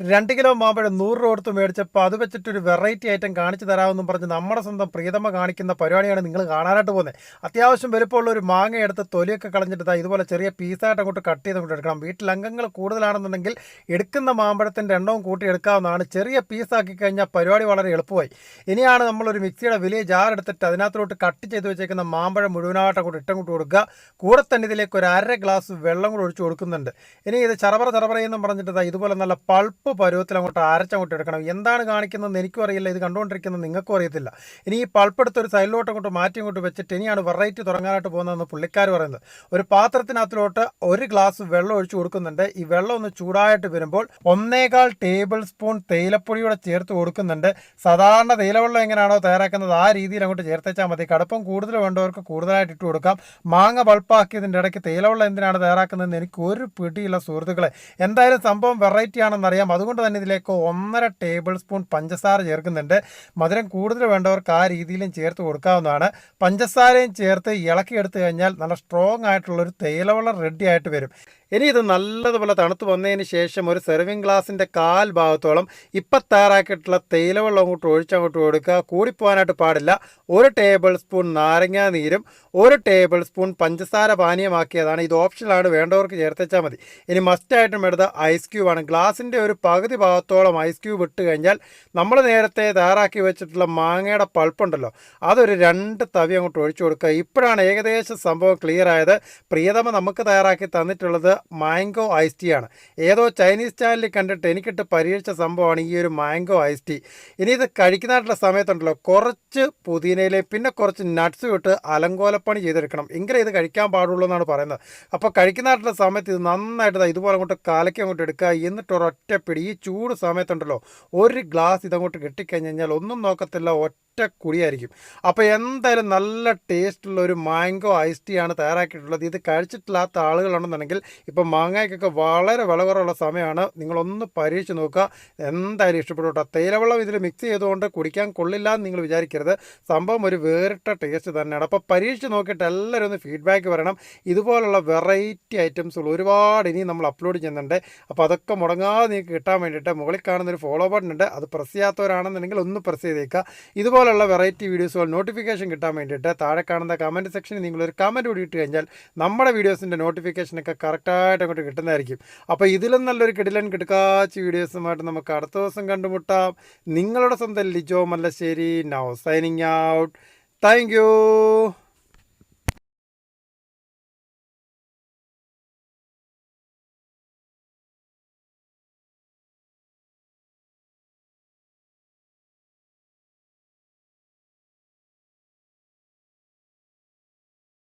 രണ്ട് കിലോ മാമ്പഴം നൂറ് രൂപ കൊടുത്ത് മേടിച്ചപ്പോൾ അത് വെച്ചിട്ട് ഒരു വെറൈറ്റി ഐറ്റം കാണിച്ചു തരാമെന്നും പറഞ്ഞ് നമ്മുടെ സ്വന്തം പ്രീതമ കാണിക്കുന്ന പരിപാടിയാണ് നിങ്ങൾ കാണാനായിട്ട് പോകുന്നത്. അത്യാവശ്യം വലുപ്പമുള്ള ഒരു മാങ്ങ എടുത്ത് തൊലിയൊക്കെ കളഞ്ഞിട്ട് ഇതുപോലെ ചെറിയ പീസായിട്ട് അങ്ങോട്ട് കട്ട് ചെയ്ത് എടുക്കണം. വീട്ടിൽ അംഗങ്ങൾ കൂടുതലാണെന്നുണ്ടെങ്കിൽ എടുക്കുന്ന മാമ്പഴത്തിന്റെ എണ്ണവും കൂട്ടി എടുക്കാവുന്നതാണ്. ചെറിയ പീസാക്കി കഴിഞ്ഞാൽ പരിപാടി വളരെ എളുപ്പമായി. ഇനിയാണ് നമ്മളൊരു മിക്സിയുടെ വലിയ ജാർ എടുത്തിട്ട് അതിനകത്തോട്ട് കട്ട് ചെയ്ത് വെച്ചേക്കുന്ന മാമ്പഴം മുഴുവനായിട്ട് അങ്ങോട്ട് ഇട്ടങ്ങോട്ട് കൊടുക്കുക. കൂടെ തന്നെ ഇതിലേക്ക് ഒരു അര ഗ്ലാസ് വെള്ളം കൂടെ ഒഴിച്ച് കൊടുക്കുന്നുണ്ട്. ഇനി ഇത് ചറപറ ചറപറയെന്നും പറഞ്ഞിട്ട് ഇതുപോലെ നല്ല പൾപ്പ് പരുവത്തിൽ അങ്ങോട്ട് അരച്ചങ്ങോട്ട് എടുക്കണം. എന്താണ് കാണിക്കുന്നത് എനിക്കും അറിയില്ല. ഇത് കണ്ടുകൊണ്ടിരിക്കുന്നത് നിങ്ങൾക്കും അറിയത്തില്ല. ഇനി ഈ പൾപ്പെടുത്ത് ഒരു സൈഡിലോട്ട് അങ്ങോട്ട് മാറ്റി അങ്ങോട്ട് വെച്ചിട്ട് ഇനിയാണ് വെറൈറ്റി തുടങ്ങാനായിട്ട് പോകുന്നതെന്ന് പുള്ളിക്കാർ പറയുന്നത്. ഒരു പാത്രത്തിനകത്തിലോട്ട് ഒരു ഗ്ലാസ് വെള്ളം ഒഴിച്ചു കൊടുക്കുന്നുണ്ട്. ഈ വെള്ളം ഒന്ന് ചൂടായിട്ട് വരുമ്പോൾ ഒന്നേകാൽ ടേബിൾ സ്പൂൺ തേയിലപ്പൊടിയോടെ ചേർത്ത് കൊടുക്കുന്നുണ്ട്. സാധാരണ തേയിലവെള്ളം എങ്ങനെയാണോ തയ്യാറാക്കുന്നത് ആ രീതിയിൽ അങ്ങോട്ട് ചേർത്തേച്ചാൽ മതി. കടുപ്പം കൂടുതൽ വേണ്ടവർക്ക് കൂടുതലായിട്ട് ഇട്ട് കൊടുക്കാം. മാങ്ങ പൾപ്പാക്കിയതിന്റെ ഇടയ്ക്ക് തേയിലവെള്ളം എന്തിനാണ് തയ്യാറാക്കുന്നതെന്ന് എനിക്ക് ഒരു പിടിയില്ല സുഹൃത്തുക്കളെ. എന്തായാലും സംഭവം വെറൈറ്റി ആണെന്നറിയാം. അതുകൊണ്ട് തന്നെ ഇതിലേക്ക് ഒന്നര ടേബിൾ സ്പൂൺ പഞ്ചസാര ചേർക്കുന്നുണ്ട്. മധുരം കൂടുതൽ വേണ്ടവർക്ക് ആ രീതിയിലും ചേർത്ത് കൊടുക്കാവുന്നതാണ്. പഞ്ചസാരയും ചേർത്ത് ഇളക്കി എടുത്തു കഴിഞ്ഞാൽ നല്ല സ്ട്രോങ് ആയിട്ടുള്ളൊരു തേയിലവെള്ളം റെഡി ആയിട്ട് വരും. ഇനി ഇത് നല്ലതുപോലെ തണുത്ത് വന്നതിന് ശേഷം ഒരു സെർവിങ് ഗ്ലാസിന്റെ കാൽ ഭാഗത്തോളം ഇപ്പം തയ്യാറാക്കിയിട്ടുള്ള തേയിലവെള്ളം അങ്ങോട്ട് ഒഴിച്ചങ്ങോട്ട് കൊടുക്കുക. കൂടിപ്പോകാനായിട്ട് പാടില്ല. ഒരു ടേബിൾ സ്പൂൺ നാരങ്ങാ നീരും ഒരു ടേബിൾ സ്പൂൺ പഞ്ചസാര പാനീയമാക്കിയതാണ്. ഇത് ഓപ്ഷനാണ് വേണ്ടവർക്ക് ചേർത്തേച്ചാൽ മതി. ഇനി മസ്റ്റായിട്ടും എടുത്ത ഐസ് ക്യൂബാണ് ഗ്ലാസിന്റെ ഒരു പകുതി ഭാഗത്തോളം ഐസ് ക്യൂബ് ഇട്ട് കഴിഞ്ഞാൽ നമ്മൾ നേരത്തെ തയ്യാറാക്കി വെച്ചിട്ടുള്ള മാങ്ങയുടെ പൾപ്പുണ്ടല്ലോ അതൊരു രണ്ട് തവി അങ്ങോട്ട് ഒഴിച്ചു കൊടുക്കുക. ഇപ്പോഴാണ് ഏകദേശം സംഭവം ക്ലിയർ ആയത്. പ്രിയതമ നമുക്ക് തയ്യാറാക്കി തന്നിട്ടുള്ളത് മാംഗോ ഐസ് ടീ ആണ്. ഏതോ ചൈനീസ് ചാനലിൽ കണ്ടിട്ട് എനിക്കിട്ട് പരീക്ഷിച്ച സംഭവമാണ് ഈ ഒരു മാംഗോ ഐസ് ടീ. ഇനി ഇത് കഴിക്കുന്നതായിട്ടുള്ള സമയത്തുണ്ടല്ലോ. കുറച്ച് പുതിനയിലെ പിന്നെ കുറച്ച് നട്ട്സ് ഇട്ട് അലങ്കോലപ്പണി ചെയ്തെടുക്കണം. എങ്കിലേ ഇത് കഴിക്കാൻ പാടുള്ളൂ എന്നാണ് പറയുന്നത്. അപ്പോൾ കഴിക്കുന്നതായിട്ടുള്ള സമയത്ത് ഇത് നന്നായിട്ട് ഇതുപോലെ അങ്ങോട്ട് കലക്കി അങ്ങോട്ട് എടുക്കുക. എന്നിട്ട് ഒരൊറ്റ പിടി. ഈ ചൂട് സമയത്തുണ്ടല്ലോ. ഒരു ഗ്ലാസ് ഇതങ്ങോട്ട് കിട്ടിക്കഴിഞ്ഞ് കഴിഞ്ഞാൽ ഒന്നും നോക്കത്തില്ല. ഒറ്റ കുടിയായിരിക്കും അപ്പോൾ എന്തായാലും നല്ല ടേസ്റ്റുള്ള ഒരു മാംഗോ ഐസ് ടീ ആണ് തയ്യാറാക്കിയിട്ടുള്ളത്. ഇത് കഴിച്ചിട്ടില്ലാത്ത ആളുകളുണ്ടെന്നുണ്ടെങ്കിൽ ഇപ്പോൾ മാങ്ങയ്ക്കൊക്കെ വളരെ വില കുറവുള്ള സമയമാണ്. നിങ്ങളൊന്ന് പരീക്ഷിച്ച് നോക്കുക. എന്തായാലും ഇഷ്ടപ്പെട്ടു തേയിലവെള്ളം ഇതിൽ മിക്സ് ചെയ്തുകൊണ്ട് കുടിക്കാൻ കൊള്ളില്ല എന്ന് നിങ്ങൾ വിചാരിക്കരുത്. സംഭവം ഒരു വേറിട്ട ടേസ്റ്റ് തന്നെയാണ്. അപ്പോൾ പരീക്ഷിച്ച് നോക്കിയിട്ട് എല്ലാവരും ഒന്ന് ഫീഡ്ബാക്ക് വരണം. ഇതുപോലുള്ള വെറൈറ്റി ഐറ്റംസുകൾ ഒരുപാട് ഇനി നമ്മൾ അപ്ലോഡ് ചെയ്യുന്നുണ്ട്. അപ്പോൾ അതൊക്കെ മുടങ്ങാതെ നിങ്ങൾക്ക് കിട്ടാൻ വേണ്ടിയിട്ട് മുകളിൽ കാണുന്ന ഒരു ഫോളോ ബട്ടൺ ഉണ്ട്. അത് പ്രസ് ചെയ്യാത്തവരാണെന്നുണ്ടെങ്കിൽ ഒന്ന് പ്രസ് ചെയ്തേക്കുക. ഇതുപോലുള്ള വെറൈറ്റി വീഡിയോസുകൾ നോട്ടിഫിക്കേഷൻ കിട്ടാൻ വേണ്ടിയിട്ട് താഴെ കാണുന്ന കമന്റ് സെക്ഷനിൽ നിങ്ങളൊരു കമന്റ് കൂടി ഇട്ട് കഴിഞ്ഞാൽ നമ്മുടെ വീഡിയോസിന്റെ നോട്ടിഫിക്കേഷനൊക്കെ കറക്റ്റായിട്ട് അങ്ങോട്ട് കിട്ടുന്നതായിരിക്കും. അപ്പോൾ ഇതിലും നല്ലൊരു കിടിലൻ കിടക്കാച്ച് വീഡിയോസുമായിട്ട് നമുക്ക് അടുത്ത ദിവസം കണ്ടുമുട്ടാം. നിങ്ങളുടെ സ്വന്തം Lijo Mallassery. Now signing out thank